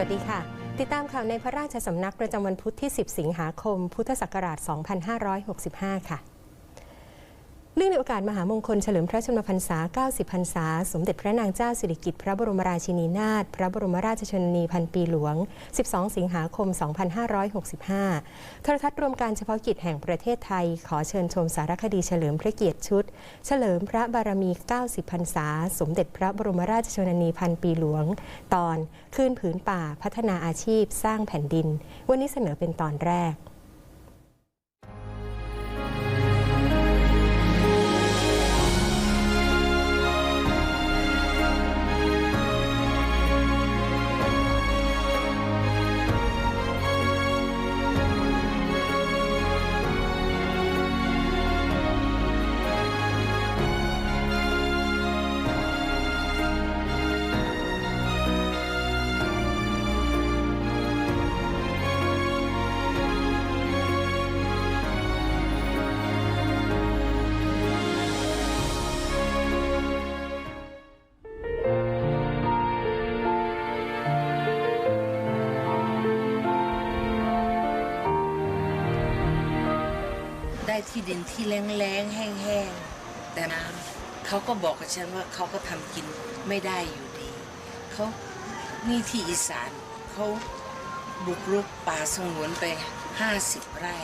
วัสดีค่ะ ติดตามข่าวในพระราชสำนักประจำวันพุธที่ 10 สิงหาคม พุทธศักราช 2565 ค่ะ เนื่องในโอกาสมหามงคลเฉลิมพระชนมพรรษา 90 พรรษา สมเด็จพระนางเจ้าสิริกิติ์พระบรมราชินีนาถ พระบรมราชชนนีพันปีหลวง 12 สิงหาคม 2565 โทรทัศน์รวมการเฉพาะกิจแห่งประเทศไทย ขอเชิญชมสารคดีเฉลิมพระเกียรติชุด เฉลิมพระบารมี 90 พรรษา สมเด็จพระบรมราชชนนีพันปีหลวง ตอน คืนผืนป่า พัฒนาอาชีพ สร้างแผ่นดิน วันนี้เสนอเป็นตอนแรก ที่ดินที่แล้งๆแห้งๆแต่น้ำเขาก็บอกกับฉันว่าเขาก็ทำกินไม่ได้อยู่ดีเขานี่ที่อีสานเขาบุกรุกป่าสงวนไป 50 ไร่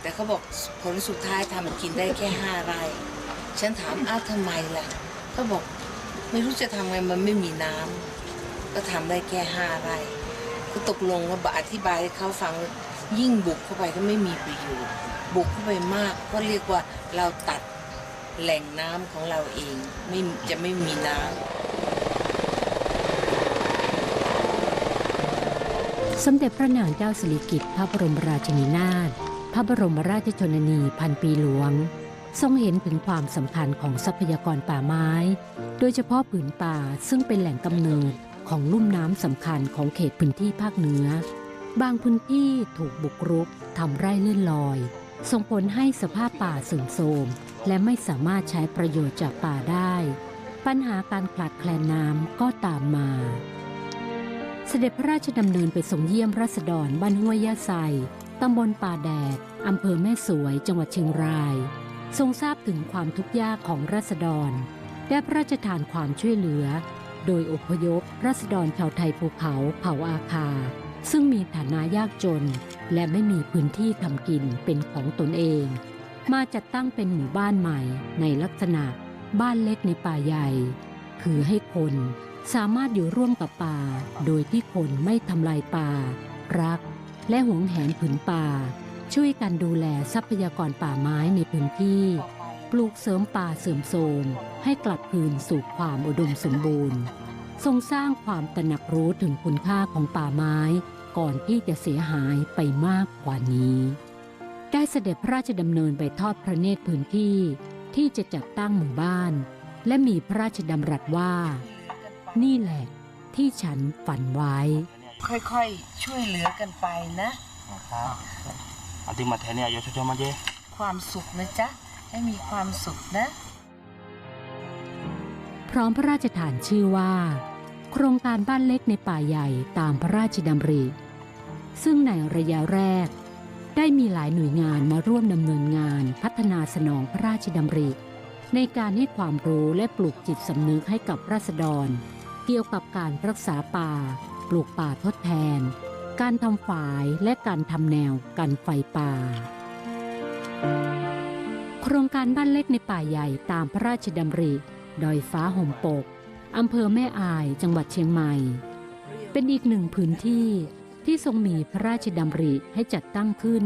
แต่เขาบอกผลสุดท้ายทำกินได้แค่ 5 ไร่ ฉันถามอ้าวทำไมล่ะเขาบอกไม่รู้จะทำไงมันไม่มีน้ำก็ทำได้แค่ 5 ไร่ก็ตกลงว่าอธิบายให้เขาฟัง ยิ่งบุกเข้าไปก็ไม่มีประโยชน์บุกเข้าไปมากก็เรียกว่าเราตัดแหล่งน้ำของเราเองไม่จะไม่มีน้ำสมเด็จพระนางเจ้าสิริกิติ์พระบรมราชินีนาถพระบรมราชชนนีพันปีหลวง ทรงเห็นถึงความสำคัญของทรัพยากรป่าไม้ โดยเฉพาะผืนป่าซึ่งเป็นแหล่งกำเนิดของลุ่มน้ำสำคัญของเขตพื้นที่ภาคเหนือ บางพื้นที่ถูกบุกรุกทำไร่เลื่อนลอย ส่งผลให้สภาพป่าเสื่อมโทรมและไม่สามารถใช้ประโยชน์จากป่าได้ ปัญหาการขาดแคลนน้ำก็ตามมา เสด็จพระราชดำเนินไปทรงเยี่ยมรัษฎรบ้านห้วยยะไซตำบลป่าแดดอำเภอแม่สวย จังหวัดเชียงราย ทรงทราบถึงความทุกข์ยากของรัษฎรและพระราชทานความช่วยเหลือ โดยอพยพรัษฎรชาวไทยภูเขาเผ่าอาคา ซึ่งมีฐานะยากจน และไม่มีพื้นที่ทำกินเป็นของตนเอง มาจัดตั้งเป็นหมู่บ้านใหม่ในลักษณะบ้านเล็กในป่าใหญ่ คือให้คนสามารถอยู่ร่วมกับป่า โดยที่คนไม่ทำลายป่า รัก และหวงแหนผืนป่า ช่วยกันดูแลทรัพยากรป่าไม้ในพื้นที่ ปลูกเสริมป่าเสื่อมโทมให้กลับคืนสู่ความอุดมสมบูรณ์ ทรงสร้างความตระหนักรู้ถึงคุณค่าของป่าไม้ ก่อนที่จะเสียหายไปมากกว่านี้ ได้เสด็จพระราชดำเนินไปทอดพระเนตรพื้นที่ที่จะจัดตั้งหมู่บ้าน และมีพระราชดำรัสว่า นี่แหละที่ฉันฝันไว้ ค่อยๆ ช่วยเหลือกันไปนะครับอันที่มาแทนเนี่ยโยชโชมาเจความสุขนะจ๊ะ ให้มีความสุขนะ พร้อมพระราชทานชื่อว่า โครงการบ้านเล็กในป่าใหญ่ตามพระราชดำริ ซึ่งในระยะแรก ได้มีหลายหน่วยงานมาร่วมดำเนินงานพัฒนาสนองพระราชดำริ ในการให้ความรู้และปลูกจิตสำนึกให้กับราษฎร เกี่ยวกับการรักษาป่า ปลูกป่าทดแทน การทำฝายและการทำแนวกันไฟป่า โครงการบ้านเล็กในป่าใหญ่ตามพระราชดำริดอยฟ้าห่มปกอำเภอแม่อายจังหวัดเชียงใหม่ เป็นอีกหนึ่งพื้นที่ ที่ทรงมีพระราชดำริให้จัดตั้งขึ้น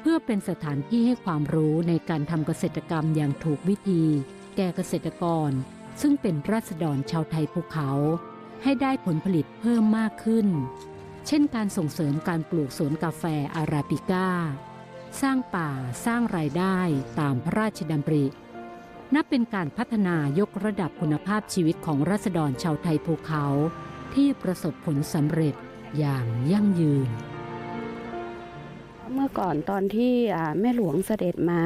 เพื่อเป็นสถานที่ให้ความรู้ในการทำเกษตรกรรมอย่างถูกวิธี แก่เกษตรกร ซึ่งเป็นราษฎรชาวไทยภูเขา ให้ได้ผลผลิตเพิ่มมากขึ้น เช่นการส่งเสริมการปลูกสวนกาแฟอาราบิก้า สร้างป่าสร้างรายได้ตามพระราชดำรินับเป็นการพัฒนายกระดับคุณภาพชีวิตของราษฎรชาวไทยภูเขา ที่ประสบผลสำเร็จ อย่างยั่งยืน เมื่อก่อนตอนที่แม่หลวงเสด็จมา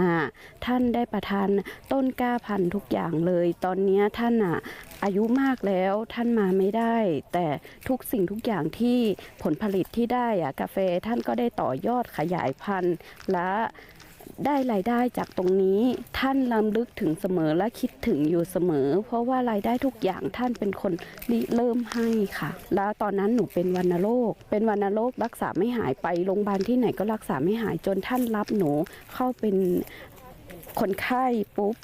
ท่านได้ประทานต้นกล้าพันธุ์ทุกอย่างเลย ตอนนี้ท่านอะอายุมากแล้วท่านมาไม่ได้ แต่ทุกสิ่งทุกอย่างที่ผลผลิตที่ได้อะกาแฟท่านก็ได้ต่อยอดขยายพันธุ์และ ได้รายได้จากตรงนี้ท่านลำลึกถึงเสมอและคิดถึงอยู่เสมอ เพราะว่ารายได้ทุกอย่างท่านเป็นคนริเริ่มให้ค่ะ แล้วตอนนั้นหนูเป็นวัณโรค เป็นวัณโรครักษาไม่หายไปโรงพยาบาลที่ไหนก็รักษาไม่หายจนท่านรับหนูเข้าเป็นคนไข้ปุ๊บ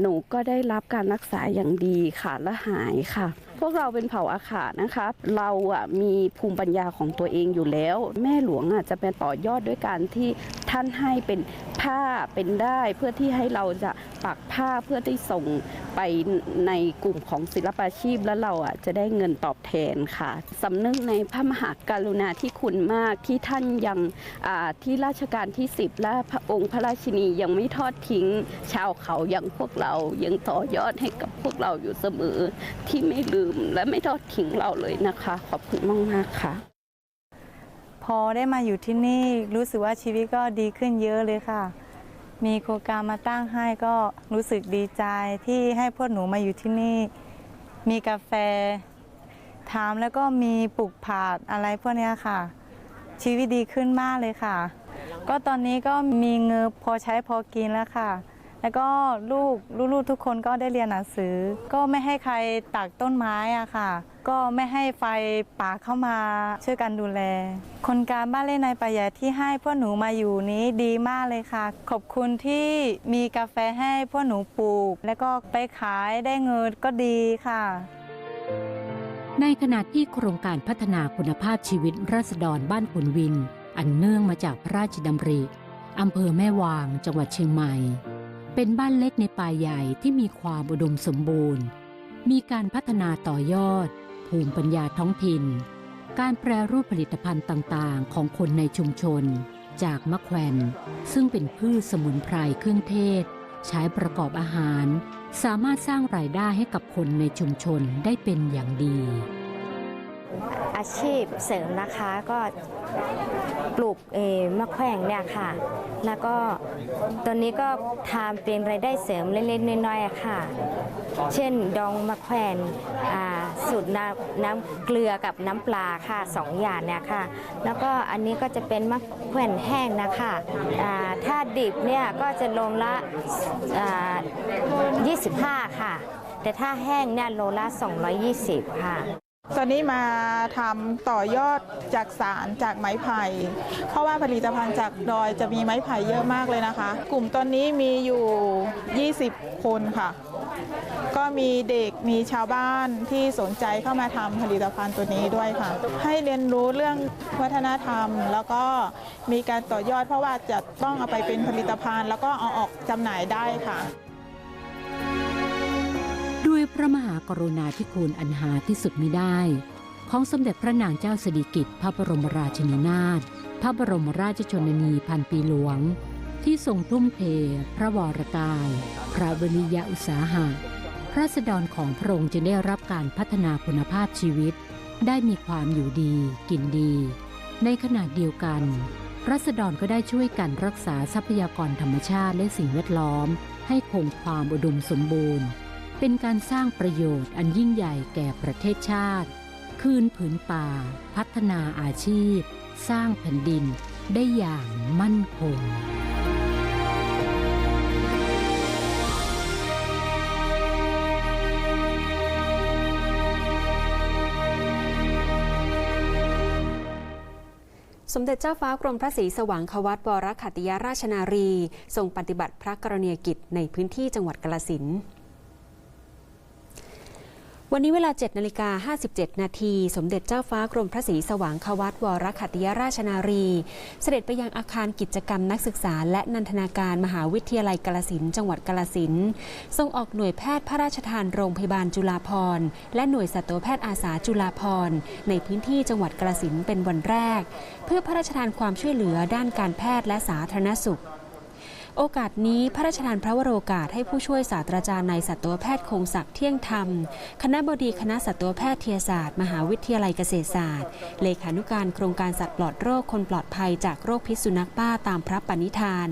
หนูก็ได้รับการรักษาอย่างดีค่ะและหายค่ะ วกเราเป็นเผ่าอาขานะคะ เราอะมีภูมิปัญญาของตัวเองอยู่แล้ว แม่หลวงอะจะเป็นต่อยอดด้วยการที่ท่านให้เป็นผ้าเป็นได้เพื่อที่ให้เราจะปักผ้าเพื่อที่ส่งไปในกลุ่มของศิลปาชีพแล้วเราอะจะได้เงินตอบแทนค่ะสำนึกในพระมหากรุณาธิคุณมากที่ท่านยังอ่าที่ราชการที่ 10 และพระองค์พระราชินียังไม่ทอดทิ้ง ชาวเขาอย่างพวกเรายังต่อยอดให้กับพวกเราอยู่เสมอที่ไม่ลืมและไม่ทอดทิ้งเราเลยนะคะ ขอบคุณมากๆค่ะ พอได้มาอยู่ที่นี่รู้สึกว่าชีวิตก็ดีขึ้นเยอะเลยค่ะ มีโครงการมาตั้งให้ก็รู้สึกดีใจที่ให้พวกหนูมาอยู่ที่นี่ มีกาแฟทำแล้วก็มีปลูกผักอะไรพวกนี้ค่ะ ชีวิตดีขึ้นมากเลยค่ะ ก็ตอนนี้ก็มีเงินพอใช้พอกินแล้วค่ะ แล้วก็ลูกลูกๆทุกคนก็ได้เรียนหนังสือ ก็ไม่ให้ใครตักต้นไม้อะค่ะ ก็ไม่ให้ไฟป่าเข้ามาช่วยกันดูแล คนการบ้านเล่นในป่าใหญ่ที่ให้พวกหนูมาอยู่นี้ดีมากเลยค่ะ ขอบคุณที่มีกาแฟให้พวกหนูปลูก แล้วก็ไปขายได้เงินก็ดีค่ะในขณะที่โครงการพัฒนาคุณภาพชีวิตราษฎรบ้านขุนวิน อันเนื่องมาจากพระราชดำริ อำเภอแม่วาง จังหวัดเชียงใหม่ เป็นบ้านเล็กในป่าใหญ่ที่มีความอุดมสมบูรณ์ มีการพัฒนาต่อยอด ภูมิปัญญาท้องถิ่น การแปรรูปผลิตภัณฑ์ต่างๆ ของคนในชุมชน จากมะแขวนซึ่งเป็นพืชสมุนไพรเครื่องเทศ ใช้ประกอบอาหาร สามารถสร้างรายได้ให้กับคนในชุมชนได้เป็นอย่างดี อาชีพเสริมนะคะก็ปลูกเอมะแขวงเนี่ยค่ะ แล้วก็ตอนนี้ก็ทำเป็นรายได้เสริมเล็กๆน้อยๆค่ะ เช่นดองมะแขวนสูตรน้ำน้ำเกลือกับน้ำปลาค่ะสองอย่างเนี่ยค่ะ แล้วก็อันนี้ก็จะเป็นมะแขวนแห้งนะคะถ้าดิบเนี่ยก็จะโลละ25 ค่ะ แต่ถ้าแห้งเนี่ยโลละ 220 ค่ะ ตอนนี้มาทำต่อยอดจากสารจากไม้ไผ่ เพราะว่าผลิตภัณฑ์จากดอยจะมีไม้ไผ่เยอะมากเลยนะคะ กลุ่มตอนนี้มีอยู่ 20 คนค่ะ ก็มีเด็กมีชาวบ้านที่สนใจเข้ามาทำผลิตภัณฑ์ตัวนี้ด้วยค่ะ ให้เรียนรู้เรื่องวัฒนธรรม แล้วก็มีการต่อยอดเพราะว่าจะต้องเอาไปเป็นผลิตภัณฑ์ แล้วก็เอาออกจำหน่ายได้ค่ะ พระมหากรุณาธิคุณอันหาที่สุดมิได้ ของสมเด็จพระนางเจ้าสิริกิติ์พระบรมราชินีนาถพระบรมราชชนนีพันปีหลวง ที่ทรงทุ่มเท พระวรกาย พระวนิยอุตสาหะพระสดรของพระองค์จึงได้รับการพัฒนาคุณภาพชีวิต ได้มีความอยู่ดีกินดี ในขณะเดียวกันรัษฎรก็ได้ช่วยกันรักษาทรัพยากรธรรมชาติและสิ่งแวดล้อม ให้คงความอุดมสมบูรณ์ เป็นการสร้างประโยชน์อันยิ่งใหญ่แก่ประเทศชาติ คืนผืนป่า พัฒนาอาชีพ สร้างแผ่นดินได้อย่างมั่นคงสมเด็จเจ้าฟ้ากรมพระศรีสว่างควัตวรขัตติยราชนารี ทรงปฏิบัติพระกรณียกิจในพื้นที่จังหวัดกาลสินธุ์ วันนี้เวลา 7นาฬิกา57 นาที สมเด็จเจ้าฟ้ากรมพระศรีสว่างควัตวรขัตติยราชนารี เสด็จไปยังอาคารกิจกรรมนักศึกษา และนันทนาการมหาวิทยาลัยกาลสินจังหวัดกาลสินทรงออกหน่วยแพทย์พระราชทานโรงพยาบาลจุฬาภรณ์และหน่วยสัตวแพทย์อาสาจุฬาภรณ์ในพื้นที่จังหวัดกาลสินเป็นวันแรก เพื่อพระราชทานความช่วยเหลือด้านการแพทย์และสาธารณสุข โอกาสนี้พระราชทานพระวโรกาสให้ผู้ช่วยศาสตราจารย์นายสัตวแพทย์คงศักดิ์เที่ยงธรรม คณะบดีคณะสัตวแพทยศาสตร์ มหาวิทยาลัยเกษตรศาสตร์ เลขานุการโครงการสัตว์ปลอดโรคคนปลอดภัยจากโรคพิษสุนัขบ้าตามพระปณิธาน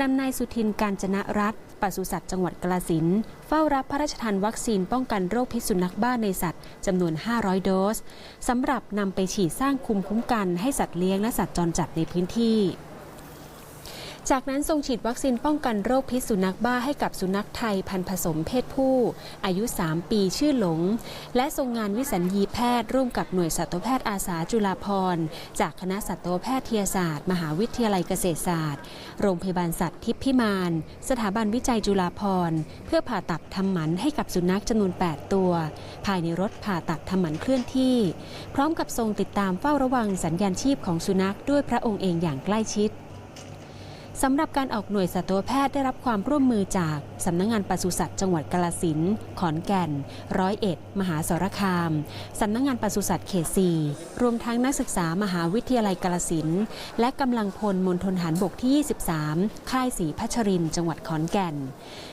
นำนายสุทินการจนะรัตปศุสัตว์จังหวัดกาฬสินธุ์เฝ้ารับพระราชทานวัคซีนป้องกันโรคพิษสุนัขบ้าในสัตว์จำนวน 500 โดสสำหรับนำไปฉีดสร้างคุมคุ้มกันให้สัตว์เลี้ยงและสัตว์จรจัดในพื้นที่ จากนั้นทรงฉีดวัคซีนป้องกันโรคพิษสุนัขบ้าให้กับสุนัขไทยพันธุ์ผสมเพศผู้ อายุ 3 ปีชื่อหลง และทรงงานวิสัญญีแพทย์ร่วมกับหน่วยสัตวแพทย์อาสาจุฬาภรณ์จากคณะสัตวแพทยศาสตร์ มหาวิทยาลัยเกษตรศาสตร์ โรงพยาบาลสัตว์ทิพย์พิมาน สถาบันวิจัยจุฬาภรณ์เพื่อผ่าตัดทำหมันให้กับสุนัขจำนวน 8 ตัว ภายในรถผ่าตัดทำหมันเคลื่อนที่ พร้อมกับทรงติดตามเฝ้าระวังสัญญาณชีพของสุนัขด้วยพระองค์เองอย่างใกล้ชิด สำหรับการออกหน่วยสัตวแพทย์ได้รับความร่วมมือจากสำนักงงานปศุสัตว์จังหวัดกาฬสินขอนแก่น ร้อยเอ็ด มหาสารคาม สำนักงงานปศุสัตว์เขต4รวมทั้งนักศึกษามหาวิทยาลัยกาฬสินและกำลังพลมณฑลฐานบกที่ 23 ค่ายศรีพัชริน จังหวัดขอนแก่น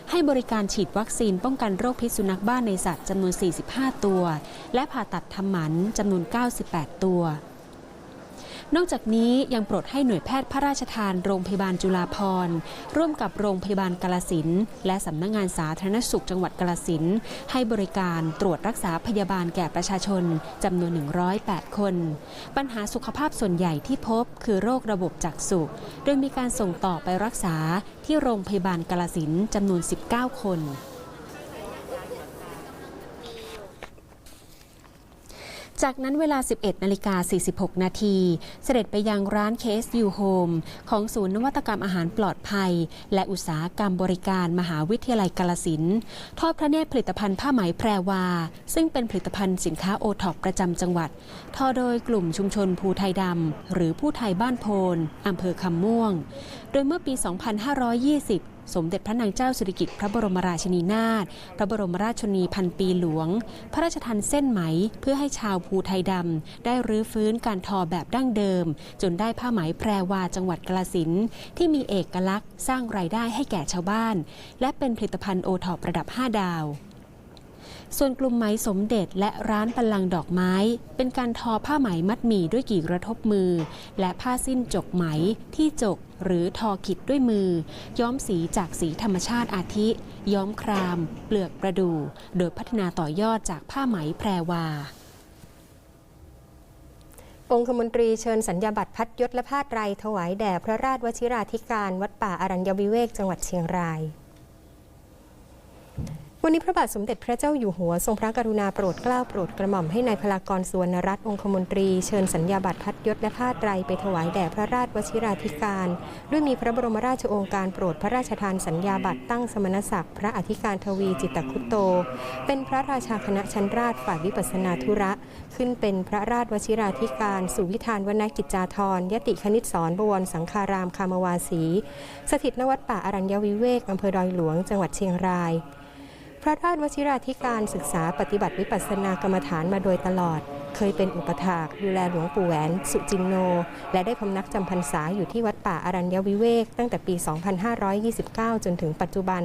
ให้บริการฉีดวัคซีนป้องกันโรคพิษสุนัขบ้าในสัตว์จำนวน 45 ตัว และผ่าตัดทำหมันจำนวน 98 ตัว นอกจากนี้ยังโปรดให้หน่วยแพทย์พระราชทานโรงพยาบาลจุฬาภรณ์ร่วมกับโรงพยาบาลกาลสินและสำนักงงานสาธารณสุขจังหวัดกาลสินให้บริการตรวจรักษาพยาบาลแก่ประชาชนจำนวน 108 คน ปัญหาสุขภาพส่วนใหญ่ที่พบคือโรคระบบจักษุโดยมีการส่งต่อไปรักษาที่โรงพยาบาลกาลสินจำนวน 19 คน จากนั้นเวลา 11นาฬิกา46 นาที เสด็จไปยังร้าน KSU Home ของศูนย์นวัตกรรมอาหารปลอดภัย และอุตสาหกรรมบริการมหาวิทยาลัยกาลสินทอดพระเนตรผลิตภัณฑ์ผ้าไหมแพรวา ซึ่งเป็นผลิตภัณฑ์สินค้าโอท็อปประจำจังหวัด ทอโดยกลุ่มชุมชนภูไทยดำหรือผู้ไทยบ้านโพนอำเภอคำม่วง โดยเมื่อปี 2520 สมเด็จพระนางเจ้าสิริกิติ์พระบรมราชินีนาถ พระบรมราชชนีพันปีหลวง พระราชทานเส้นไหมเพื่อให้ชาวภูไทยดำ ได้รื้อฟื้นการทอแบบดั้งเดิม จนได้ผ้าไหมแพรวาจังหวัดกาลสินที่มีเอกลักษณ์สร้างรายได้ให้แก่ชาวบ้าน และเป็นผลิตภัณฑ์โอทอประดับ 5 ดาว ส่วนกลุ่มไหมสมเด็จและร้านปัลลังดอกไม้ เป็นการทอผ้าไหมมัดหมี่ด้วยกี่กระทบมือ และผ้าสิ้นจกไหมที่จกหรือทอขิดด้วยมือ ย้อมสีจากสีธรรมชาติอาทิ ย้อมคราม เปลือกประดู่โดยพัฒนาต่อยอดจากผ้าไหมแพรวาองคมนตรีเชิญสัญญาบัตรพัดยศและพาดไรถวายแด่พระราชวชิราธิการ วัดป่าอารัญญวิเวกจังหวัดเชียงราย วันนี้พระบาทสมเด็จพระเจ้าอยู่หัวทรงพระกรุณาโปรดเกล้าโปรดกระหม่อมให้นายพลากรสวรรณรัตน์องคมนตรี เชิญสัญญาบัตรพัดยศและผ้าไตรไปถวายแด่พระราชวชิราธิการ ด้วยมีพระบรมราชโองการโปรดพระราชทานสัญญาบัตรตั้งสมณศักดิ์พระอธิการทวีจิตตคุตโต เป็นพระราชาคณะชั้นราชฝ่ายวิปัสนาธุระ ขึ้นเป็นพระราชวชิราธิการสุวิธานวรรณกิจจาธรยติคณิตสอนบวรสังคารามคามวาสี สถิตณวัดป่าอารัญญวิเวกอำเภอดอยหลวง จังหวัดเชียงราย พระราชวชิราธิการศึกษาปฏิบัติวิปัสสนากรรมฐานมาโดยตลอด เคยเป็นอุปถากดูแลหลวงปู่แหวนสุจินโน และได้พำนักจำพรรษาอยู่ที่วัดป่าอารัญญวิเวก ตั้งแต่ปี 2529 จนถึงปัจจุบัน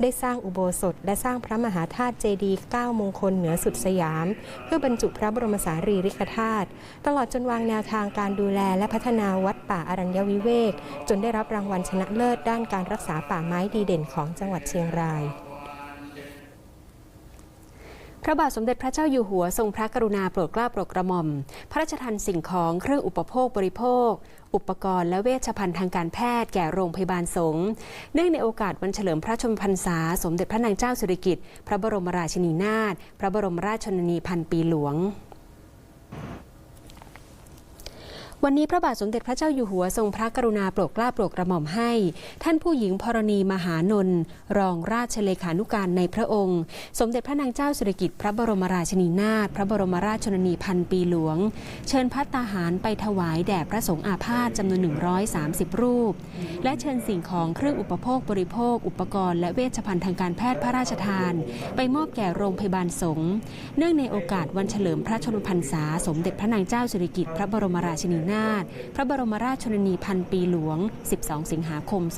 ได้สร้างอุโบสถ และสร้างพระมหาธาตุเจดีย์9มงคลเหนือสุดสยาม เพื่อบรรจุพระบรมสารีริกธาตุตลอดจนวางแนวทางการดูแลและพัฒนาวัดป่าอารัญญวิเวก จนได้รับรางวัลชนะเลิศด้านการรักษาป่าไม้ดีเด่นของจังหวัดเชียงราย พระบาทสมเด็จพระเจ้าอยู่หัวทรงพระกรุณาโปรดเกล้าโปรดกระหม่อม พระราชทานสิ่งของเครื่องอุปโภคบริโภค อุปกรณ์และเวชภัณฑ์ทางการแพทย์แก่โรงพยาบาลสงฆ์เนื่องในโอกาสวันเฉลิมพระชนมพรรษา สมเด็จพระนางเจ้าสิริกิติ์พระบรมราชินีนาถพระบรมราชชนนีพันปีหลวง วันนี้พระบาทสมเด็จพระเจ้าอยู่หัวทรงพระกรุณาโปรดเกล้าโปรดกระหม่อมให้ ท่านผู้หญิงพรณีมหานนท์รองราชเลขานุการในพระองค์ สมเด็จพระนางเจ้าสิริกิติ์พระบรมราชินีนาถพระบรมราชชนนีพันปีหลวง เชิญพัตตาหารไปถวายแด่พระสงฆ์อาพาธจำนวน 130 รูป และเชิญสิ่งของเครื่องอุปโภคบริโภค อุปกรณ์และเวชภัณฑ์ทางการแพทย์พระราชทาน ไปมอบแก่โรงพยาบาลสงฆ์เนื่องในโอกาสวันเฉลิมพระชนมพรรษา สมเด็จพระนางเจ้าสิริกิติ์พระบรมราชินีนาถนาถพระบรมราชชนนีพันปีหลวง 12 สิงหาคม 2565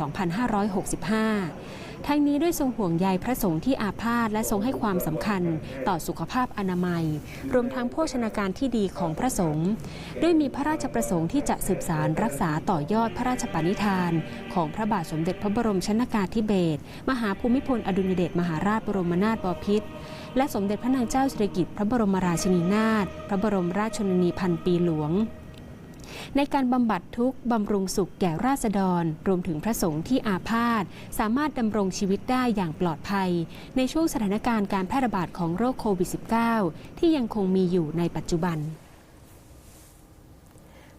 ทั้งนี้ด้วยทรงห่วงใยพระสงฆ์ที่อาพาธและทรงให้ความสำคัญต่อสุขภาพอนามัย รวมทั้งโภชนาการที่ดีของพระสงฆ์ด้วยมีพระราชประสงค์ที่จะสืบสารรักษาต่อยอดพระราชปณิธาน ของพระบาทสมเด็จพระบรมชนากาธิเบศรมหาภูมิพลอดุลยเดชมหาราชบรมนาถบพิตรและสมเด็จพระนางเจ้าสิริกิติ์พระบรมราชินีนาถพระบรมราชชนนีพันปีหลวง ในการบำบัดทุกข์บำรุงสุขแก่ราษฎร รวมถึงพระสงฆ์ที่อาพาธสามารถดำรงชีวิตได้อย่างปลอดภัย ในช่วงสถานการณ์การแพร่ระบาดของโรคโควิด -19 ที่ยังคงมีอยู่ในปัจจุบัน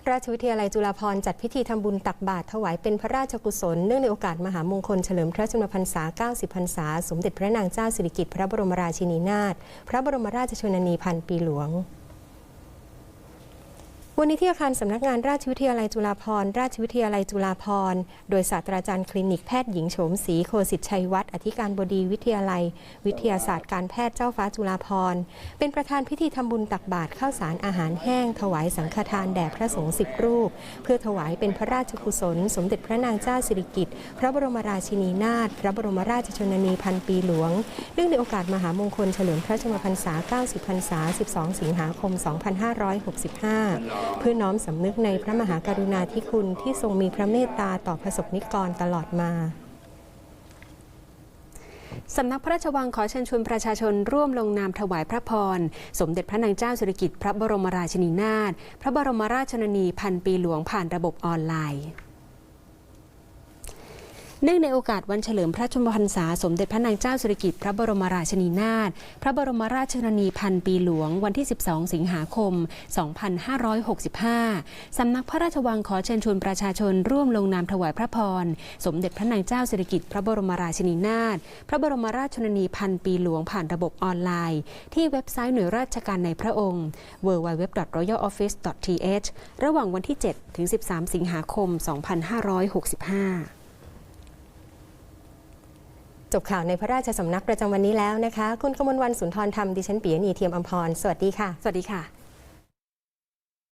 ราชวิทยาลัยจุฬาภรณ์จัดพิธีทำบุญตักบาตรถวายเป็นพระราชกุศล เนื่องในโอกาสมหามงคลเฉลิมพระชนมพรรษา 90 พรรษา สมเด็จพระนางเจ้าสิริกิติ์พระบรมราชินีนาถ พระบรมราชชนนีพันปีหลวง วันนี้ที่อาคารสำนักงานราชวิทยาลัยจุฬาภรณ์ราชวิทยาลัยจุฬาภรณ์โดยศาสตราจารย์คลินิกแพทย์หญิงโฉมศรีโคสิทชัยวัฒน์อธิการบดีวิทยาลัย วิทยาศาสตร์การแพทย์เจ้าฟ้าจุฬาภรณ์เป็นประธานพิธีทำบุญตักบาตรข้าวสารอาหารแห้ง ถวายสังฆทานแด่พระสงฆ์สิบรูป เพื่อถวายเป็นพระราชกุศล สมเด็จพระนางเจ้าสิริกิติ์พระบรมราชินีนาถพระบรมราชชนนีพันปีหลวงเนื่องในโอกาสมหามงคลเฉลิมพระชนมพรรษา 90 พรรษา 12 สิงหาคม 2565เพื่อน้อมสำนึกในพระมหากรุณาธิคุณที่ทรงมีพระเมตตาต่อพระสบนิกรตลอดมาสำนักพระราชวังขอเชิญชวนประชาชนร่วมลงนามถวายพระพร สมเด็จพระนางเจ้าสุริกิติ์พระบรมราชินีนาถพระบรมราชชนนีพันปีหลวงผ่านระบบออนไลน์ เนื่องในโอกาสวันเฉลิมพระชนมพรรษาสมเด็จพระนางเจ้าสิริกิติ์พระบรมราชินีนาถพระบรมราชชนนีพันปีหลวงวันที่ 12 สิงหาคม 2565 สำนักพระราชวังขอเชิญชวนประชาชนร่วมลงนามถวายพระพร สมเด็จพระนางเจ้าสิริกิติ์พระบรมราชินีนาถพระบรมราชชนนีพันปีหลวงผ่านระบบออนไลน์ ที่เว็บไซต์หน่วยราชการในพระองค์ www.royaloffice.th ระหว่างวันที่ 7 ถึง 13 สิงหาคม 2565 จบข่าวในพระราชสำนักประจำวันนี้แล้วนะคะ คุณกมลวันสุนทรธรรมดิฉันปียณีเทียมอมพร สวัสดีค่ะ สวัสดีค่ะ